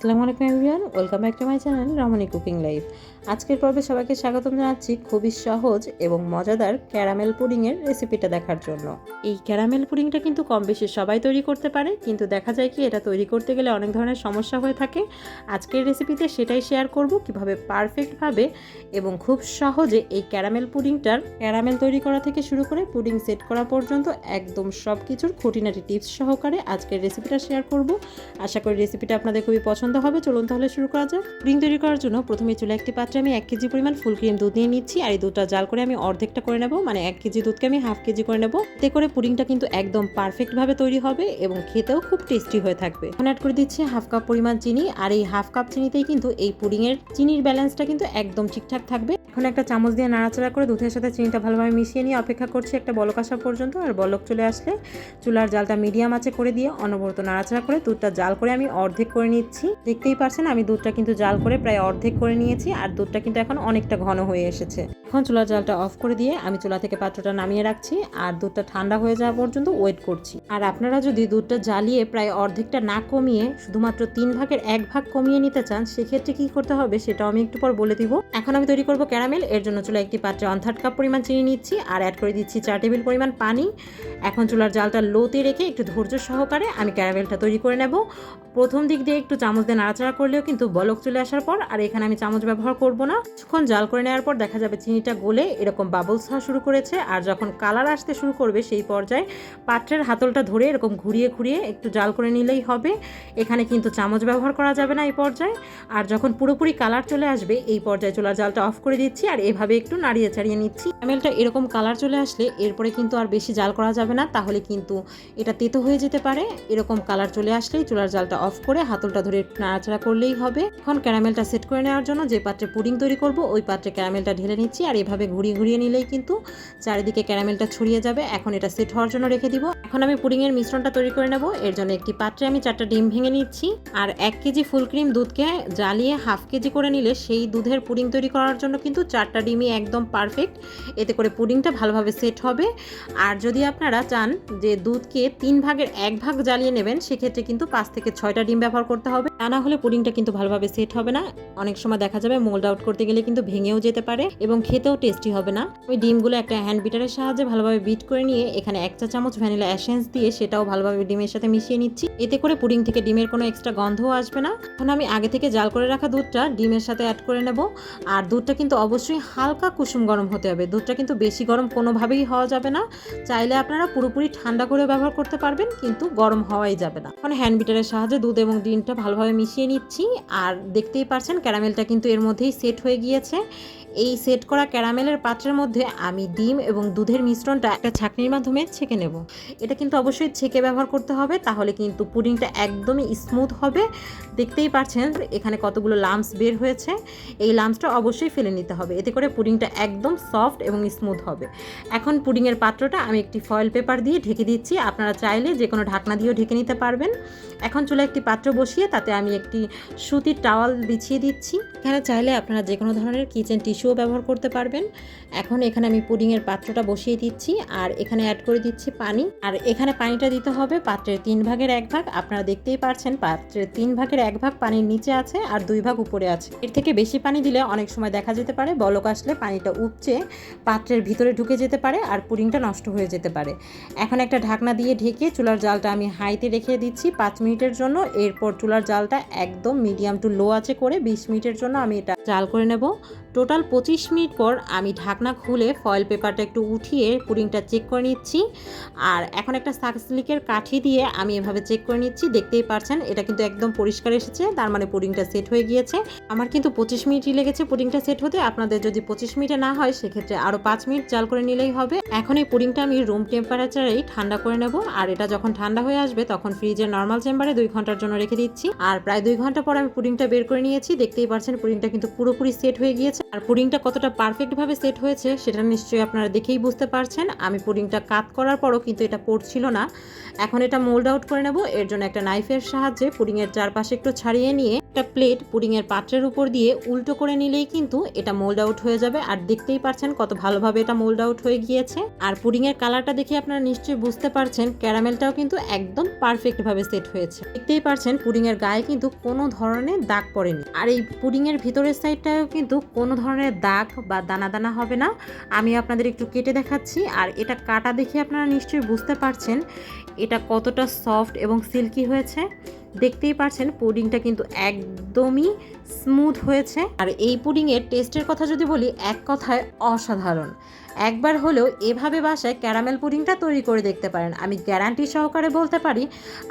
আসসালামু আলাইকুম everyone, welcome back to my channel Ramani cooking life. আজকের পর্বে সবাইকে স্বাগতম জানাচ্ছি খুবই সহজ এবং মজাদার ক্যারামেল পুডিংয়ের রেসিপিটা দেখার জন্য। এই ক্যারামেল পুডিংটা কিন্তু কম বেশি সবাই তৈরি করতে পারে, কিন্তু দেখা যায় কি এটা তৈরি করতে গেলে অনেক ধরনের সমস্যা হয়ে থাকে। আজকের রেসিপিতে সেটাই শেয়ার করব কীভাবে পারফেক্টভাবে এবং খুব সহজে এই ক্যারামেল পুডিংটার ক্যারামেল তৈরি করা থেকে শুরু করে পুডিং সেট করা পর্যন্ত একদম সব কিছুর খুঁটিনাটি টিপস সহকারে আজকের রেসিপিটা শেয়ার করব। আশা করি রেসিপিটা আপনাদের খুবই পছন্দ হবে। চলুন তাহলে শুরু করা যাক। পুডিং তৈরি করার জন্য প্রথমে চুলে একটি পাত্রে আমি এক কেজি পরিমাণ ফুল ক্রিম দুধ নিয়ে নিচ্ছি আর এই দুধটা জাল করে আমি অর্ধেকটা করে নেব। মানে এক কেজি দুধকে আমি হাফ কেজি করে নেব। এতে করে পুডিংটা কিন্তু একদম পারফেক্টভাবে তৈরি হবে এবং খেতেও খুব টেস্টি হয়ে থাকবে। এখন অ্যাড করে দিচ্ছি হাফ কাপ পরিমাণ চিনি আর এই হাফ কাপ চিনিতেই কিন্তু এই পুডিংয়ের চিনির ব্যালেন্সটা কিন্তু একদম ঠিকঠাক থাকবে। এখন একটা চামচ দিয়ে নাড়াচাড়া করে দুধের সাথে চিনিটা ভালোভাবে মিশিয়ে নিয়ে অপেক্ষা করছি একটা বলক আসা পর্যন্ত আর বলক চলে আসলে চুলার জালটা মিডিয়াম আছে করে দিয়ে অনবরত নাড়াচাড়া করে দুধটা জাল করে আমি অর্ধেক করে নিচ্ছি। দেখতেই পারছেন, আমি দুধটা কিন্তু জাল করে প্রায় অর্ধেক করে নিয়েছি আর দুধটা কিন্তু এখন অনেকটা ঘন হয়ে এসেছে। এখন চুলার জালটা অফ করে দিয়ে আমি চুলা থেকে পাত্রটা নামিয়ে রাখছি আর দুধটা ঠান্ডা হয়ে যাওয়া পর্যন্ত ওয়েট করছি। আর আপনারা যদি দুধটা জ্বালিয়ে প্রায় অর্ধেকটা না কমিয়ে শুধুমাত্র তিন ভাগের এক ভাগ কমিয়ে নিতে চান, সেক্ষেত্রে কি করতে হবে সেটাও আমি একটু পর বলে দিব। এখন আমি তৈরি করব ক্যারামেল, এর জন্য চুলা একটি পাত্রে ওয়ান থার্ড কাপ পরিমাণ চিনি নিচ্ছি আর অ্যাড করে দিচ্ছি চার টেবিল পরিমাণ পানি। এখন চুলার জালটা লোতে রেখে একটু ধৈর্য সহকারে আমি ক্যারামেলটা তৈরি করে নেব। প্রথম দিক দিয়ে একটু চামচ দিয়ে নাড়াচাড়া করলেও কিন্তু বলক চলে আসার পর আর এখানে আমি চামচ ব্যবহার করব না। কিছুক্ষণ জাল করে নেওয়ার পর দেখা যাবে চিনিটা গলে এরকম বাবলস হওয়া শুরু করেছে। আর যখন কালার আসতে শুরু করবে সেই পর্যায়ে পাত্রের হাতলটা ধরে এরকম ঘুরিয়ে ঘুরিয়ে একটু জাল করে নিলেই হবে। এখানে কিন্তু চামচ ব্যবহার করা যাবে না এই পর্যায়ে। আর যখন পুরোপুরি কালার চলে আসবে এই পর্যায়ে চুলার জালটা অফ করে দিচ্ছি আর এভাবে একটু নাড়িয়ে চাড়িয়ে নিচ্ছি। ক্যামেলটা এরকম কালার চলে আসলে এরপরে কিন্তু আর বেশি জাল করা যাবে না। তাহলে কিন্তু এটা তেতো হয়ে যেতে পারে। এরকম কালার চলে আসলেই চুলার জালটা অফ করে হাতলটা ধরে নাড়াচাড়া করলেই হবে। এখন ক্যারামেলটা সেট করে নেওয়ার জন্য যে পাত্রে পুডিং তৈরি করব, ওই পাত্রে ক্যারামেলটা ঢেলে নিচ্ছি। আর এভাবে ঘুরিয়ে ঘুরিয়ে নিলেই কিন্তু চারিদিকে ক্যারামেলটা ছড়িয়ে যাবে। এখন এটা সেট হওয়ার জন্য রেখে দিব। এখন আমি পুডিংয়ের মিশ্রণটা তৈরি করে নেব। এর জন্য একটি পাত্রে আমি চারটা ডিম ভেঙে নিচ্ছি। আর এক কেজি ফুল ক্রিম দুধকে জ্বালিয়ে হাফ কেজি করে নিলে সেই দুধের পুডিং তৈরি করার জন্য কিন্তু চারটা ডিমই একদম পারফেক্ট এতে করে পুডিংটা ভালোভাবে সেট হবে। আর যদি আপনারা চান যে দুধকে তিন ভাগের এক ভাগ জ্বালিয়ে নেবেন, সেক্ষেত্রে কিন্তু পাঁচ থেকে ছয়টা ডিম ব্যবহার করতে হবে। তা না হলে পুডিংটা কিন্তু ভালোভাবে সেট হবে না। অনেক সময় দেখা যাবে মোল্ড আউট করতে গেলে কিন্তু ভেঙেও যেতে পারে এবং খেতেও টেস্টি হবে না। ওই ডিমগুলো একটা হ্যান্ড বিটারের সাহায্যে ভালোভাবে বিট করে নিয়ে এখানে এক চা চামচ ভ্যানিলা অ্যাসেন্স দিয়ে সেটাও ভালোভাবে ডিমের সাথে মিশিয়ে নিচ্ছি। এতে করে পুডিং থেকে ডিমের কোনো এক্সট্রা গন্ধও আসবে না। এখন আমি আগে থেকে জাল করে রাখা দুধটা ডিমের সাথে অ্যাড করে নেব। আর দুধটা কিন্তু অবশ্যই হালকা কুসুম গরম হতে হবে। দুধটা কিন্তু বেশি গরম কোনোভাবেই হওয়া যাবে না। চাইলে আপনারা পুরোপুরি ঠান্ডা করে ব্যবহার করতে পারবেন, কিন্তু গরম হওয়াই যাবে না। এখন হ্যান্ড বিটারের সাহায্যে দুধ এবং ডিমটা ভালোভাবে মিশিয়ে নিচ্ছি। আর দেখতেই পারছেন, ক্যারামেলটা কিন্তু এর মধ্যেই সেট হয়ে গিয়েছে। এই সেট করা ক্যারামেলের পাত্রের মধ্যে আমি ডিম এবং দুধের মিশ্রণটা একটা ছাঁকনির মাধ্যমে ছেঁকে নেব। এটা কিন্তু অবশ্যই ছেঁকে ব্যবহার করতে হবে, তাহলে কিন্তু পুডিংটা একদমই স্মুথ হবে। দেখতেই পারছেন, এখানে কতগুলো লামস বের হয়েছে। এই লামসটা অবশ্যই ফেলে নিতে হবে, এতে করে পুডিংটা একদম সফট এবং স্মুথ হবে। এখন পুডিংয়ের পাত্রটা আমি একটি ফয়েল পেপার দিয়ে ঢেকে দিচ্ছি। আপনারা চাইলে যে কোনো ঢাকনা দিয়েও ঢেকে নিতে পারবেন। এখন চলে একটি পাত্র বসিয়ে তাতে আমি একটি সুতির টাওয়াল বিছিয়ে দিচ্ছি। এখানে চাইলে আপনারা যে কোনো ধরনের কিচেন টিস্যুও ব্যবহার করতে পারবেন। এখন এখানে আমি পুডিংয়ের পাত্রটা বসিয়ে দিচ্ছি আর এখানে অ্যাড করে দিচ্ছি পানি। আর এখানে পানিটা দিতে হবে পাত্রের তিন ভাগের এক ভাগ। আপনারা দেখতেই পারছেন পাত্রের তিন ভাগের এক ভাগ পানির নিচে আছে আর দুই ভাগ উপরে আছে। এর থেকে বেশি পানি দিলে অনেক সময় দেখা যেতে পারে বলক আসলে পানিটা উপচে পাত্রের ভিতরে ঢুকে যেতে পারে আর পুডিংটা নষ্ট হয়ে যেতে পারে। এখন একটা ঢাকনা দিয়ে ঢেকে চুলার জালটা আমি হাইতে রেখে দিচ্ছি পাঁচ মিনিটের জন্য। এরপর চুলার জালটা একদম মিডিয়াম টু লো আছে করে বিশ মিনিটের জন্য আমি এটা জাল করে নেব। টোটাল পঁচিশ মিনিট পর আমি ঢাকনা খুলে ফয়েল পেপারটা একটু উঠিয়ে পুডিংটা চেক করে নিচ্ছি। আর এখন একটা সাকসলিকের কাঠি দিয়ে আমি এভাবে চেক করে নিচ্ছি। দেখতেই পারছেন, এটা কিন্তু একদম পরিষ্কার এসেছে, তার মানে পুডিংটা সেট হয়ে গিয়েছে। আমার কিন্তু পঁচিশ মিনিটই লেগেছে পুডিংটা সেট হতে, আপনাদের যদি পঁচিশ মিনিটে না হয়, সেক্ষেত্রে আরও পাঁচ মিনিট জাল করে নিলেই হবে। এখন এই পুডিংটা আমি রুম টেম্পারেচারেই ঠান্ডা করে নেব। আর এটা যখন ঠান্ডা হয়ে আসবে, তখন ফ্রিজের নর্মাল চেম্বারে দুই ঘণ্টার জন্য রেখে দিচ্ছি। আর প্রায় দুই ঘণ্টা পর আমি পুডিংটা বের করে নিয়েছি। দেখতেই পারছেন পুডিংটা কিন্তু পুরোপুরি সেট হয়ে গিয়েছে। আর পুডিংটা কতটা পারফেক্টভাবে সেট হয়েছে, সেটা নিশ্চয়ই আপনারা দেখেই বুঝতে পারছেন। আমি পুডিংটা কাত করার পরও কিন্তু এটা পড়ছিল না। এখন এটা মোল্ড আউট করে নেব। এর জন্য একটা নাইফের সাহায্যে পুডিংয়ের চারপাশে একটু ছাড়িয়ে নিয়ে একটা প্লেট পুডিংয়ের পাত্রের উপর দিয়ে উল্টো করে নিলেই কিন্তু এটা মোল্ড আউট হয়ে যাবে। আর দেখতেই পারছেন কত ভালোভাবে এটা মোল্ড আউট হয়ে গিয়েছে। আর পুডিংয়ের কালারটা দেখে আপনারা নিশ্চয়ই বুঝতে পারছেন ক্যারামেলটাও কিন্তু একদম পারফেক্টভাবে সেট হয়েছে। দেখতেই পারছেন পুডিংয়ের গায়ে কিন্তু কোনো ধরনের দাগ পড়েনি। আর এই পুডিংয়ের ভিতরের সাইডটাও কিন্তু কোনো ধরনের দাগ বা দানা দানা হবে না। আমি আপনাদের একটু কেটে দেখাচ্ছি। আর এটা কাটা দেখে আপনারা নিশ্চয়ই বুঝতে পারছেন এটা কতটা সফট এবং সিল্কি হয়েছে। দেখতেই পারছেন, পুডিংটা কিন্তু একদমই স্মুথ হয়েছে। আর এই পুডিংয়ের টেস্টের কথা যদি বলি, এক কথায় অসাধারণ। একবার হলেও এভাবে বাসায় ক্যারামেল পুডিংটা তৈরি করে দেখতে পারেন। আমি গ্যারান্টি সহকারে বলতে পারি,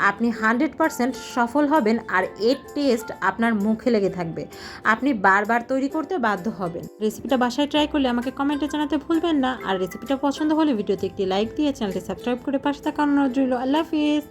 আপনি হান্ড্রেড পারসেন্ট সফল হবেন আর এর টেস্ট আপনার মুখে লেগে থাকবে। আপনি বারবার তৈরি করতে বাধ্য হবেন। রেসিপিটা বাসায় ট্রাই করলে আমাকে কমেন্টে জানাতে ভুলবেন না। আর রেসিপিটা পছন্দ হলে ভিডিওতে একটি লাইক দিয়ে চ্যানেলটি সাবস্ক্রাইব করে পাশে থাকা অনুরোধ রইল। আল্লাহ হাফিজ।